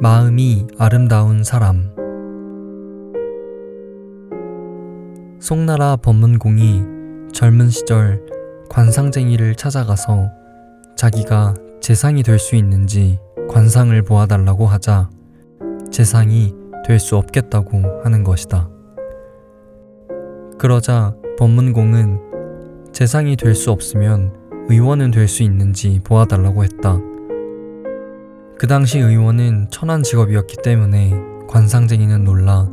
마음이 아름다운 사람 송나라 법문공이 젊은 시절 관상쟁이를 찾아가서 자기가 재상이 될 수 있는지 관상을 보아달라고 하자 재상이 될 수 없겠다고 하는 것이다. 그러자 법문공은 재상이 될 수 없으면 의원은 될 수 있는지 보아달라고 했다. 그 당시 의원은 천한 직업이었기 때문에 관상쟁이는 놀라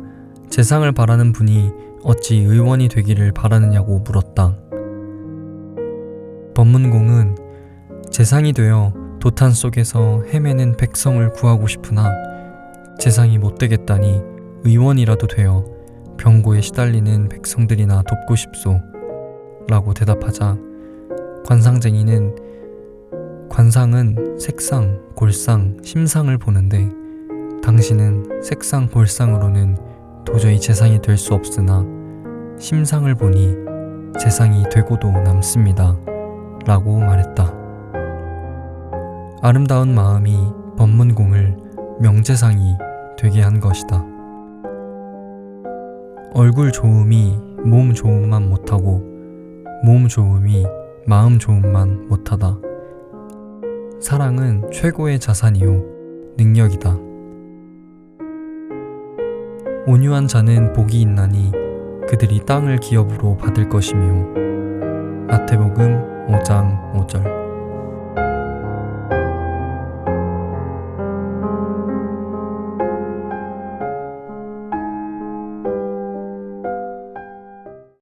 재상을 바라는 분이 어찌 의원이 되기를 바라느냐고 물었다. 법문공은 재상이 되어 도탄 속에서 헤매는 백성을 구하고 싶으나 재상이 못 되겠다니 의원이라도 되어 병고에 시달리는 백성들이나 돕고 싶소. 라고 대답하자 관상쟁이는 관상은 색상, 골상, 심상을 보는데 당신은 색상, 골상으로는 도저히 재상이 될 수 없으나 심상을 보니 재상이 되고도 남습니다. 라고 말했다. 아름다운 마음이 법문공을 명재상이 되게 한 것이다. 얼굴 좋음이 몸 좋음만 못하고 몸 좋음이 마음 좋음만 못하다. 사랑은 최고의 자산이요 능력이다. 온유한 자는 복이 있나니 그들이 땅을 기업으로 받을 것이며 마태복음 5장 5절